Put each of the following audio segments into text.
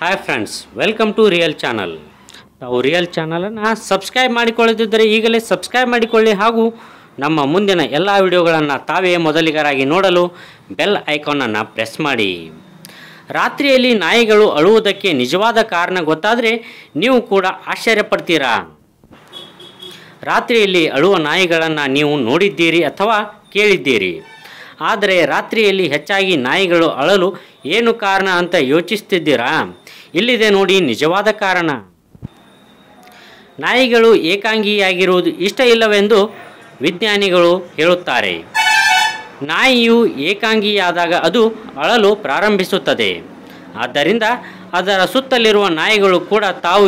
Hi friends welcome to real channel ತಾವು real ಚಾನಲನ್ನು subscribe ಮಾಡಿಕೊಳ್ಳದಿದ್ದರೆ ಈಗಲೇ ಸಬ್ಸ್ಕ್ರೈಬ್ ಮಾಡಿಕೊಳ್ಳಿ ಹಾಗೂ ನಮ್ಮ ಮುಂದಿನ ಎಲ್ಲ ವಿಡಿಯೋಗಳನ್ನು ತಾವೇ ಮೊದಲಿಗರಾಗಿ ನೋಡಲು ಬೆಲ್ ಐಕಾನನ್ನು ಪ್ರೆಸ್ ಮಾಡಿ. ರಾತ್ರಿಯಲ್ಲಿ ನಾಯಿಗಳು ಅಳುವುದಕ್ಕೆ ನಿಜವಾದ ಕಾರಣ ಗೊತ್ತಾದರೆ ನೀವು ಕೂಡ ಆಶ್ಚರ್ಯಪಡ್ತೀರಾ? ರಾತ್ರಿಯಲ್ಲಿ ಅಳುವ ನಾಯಿಗಳನ್ನು ನೀವು ನೋಡಿದ್ದೀರಿ ಅಥವಾ ಕೇಳಿದ್ದೀರಿ? ಆದರೆ ರಾತ್ರಿಯಲ್ಲಿ ಹೆಚ್ಚಾಗಿ ನಾಯಿಗಳು ಅಳಲು ಏನು ಕಾರಣ ಅಂತ ಯೋಚಿಸ್ತಿದ್ದೀರಾ? ಇಲ್ಲಿದೆ ನೋಡಿ ನಿಜವಾದ ಕಾರಣ. ನಾಯಿಗಳು ಏಕಾಂಗಿಯಾಗಿರುವುದು ಇಷ್ಟ ಇಲ್ಲವೆಂದು ವಿಜ್ಞಾನಿಗಳು ಹೇಳುತ್ತಾರೆ. ನಾಯಿಯು ಏಕಾಂಗಿಯಾದಾಗ ಅದು ಅಳಲು ಪ್ರಾರಂಭಿಸುತ್ತದೆ. ಆದ್ದರಿಂದ ಅದರ ಸುತ್ತಲಿರುವ ನಾಯಿಗಳು ಕೂಡ ತಾವು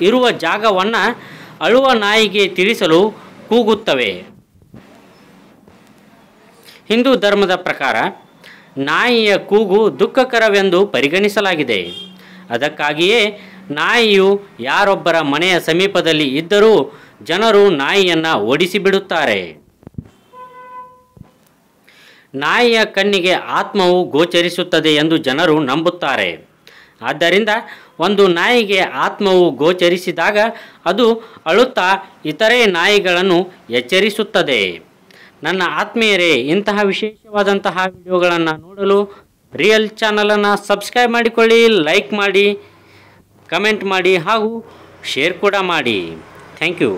ಇರುವ ಜಾಗವನ್ನು ಅಳುವ ನಾಯಿಗೆ ತಿಳಿಸಲು ಕೂಗುತ್ತವೆ. ಹಿಂದೂ ಧರ್ಮದ ಪ್ರಕಾರ ನಾಯಿಯ ಕೂಗು ದುಃಖಕರವೆಂದು ಪರಿಗಣಿಸಲಾಗಿದೆ. ಅದಕ್ಕಾಗಿಯೇ ನಾಯಿಯು ಯಾರೊಬ್ಬರ ಮನೆಯ ಸಮೀಪದಲ್ಲಿ ಇದ್ದರೂ ಜನರು ನಾಯಿಯನ್ನು ಓಡಿಸಿಬಿಡುತ್ತಾರೆ. ನಾಯಿಯ ಕಣ್ಣಿಗೆ ಆತ್ಮವು ಗೋಚರಿಸುತ್ತದೆ ಎಂದು ಜನರು ನಂಬುತ್ತಾರೆ. ಆದ್ದರಿಂದ ಒಂದು ನಾಯಿಗೆ ಆತ್ಮವು ಗೋಚರಿಸಿದಾಗ ಅದು ಅಳುತ್ತಾ ಇತರೆ ನಾಯಿಗಳನ್ನು ಎಚ್ಚರಿಸುತ್ತದೆ. ನನ್ನ ಆತ್ಮೀಯರೇ, ಇಂತಹ ವಿಶೇಷವಾದಂತಹ ವಿಡಿಯೋಗಳನ್ನು ನೋಡಲು ರಿಯಲ್ ಚಾನಲನ್ನು ಸಬ್ಸ್ಕ್ರೈಬ್ ಮಾಡಿಕೊಳ್ಳಿ ಲೈಕ್ ಮಾಡಿ ಕಮೆಂಟ್ ಮಾಡಿ ಹಾಗೂ ಶೇರ್ ಕೂಡ ಮಾಡಿ. Thank you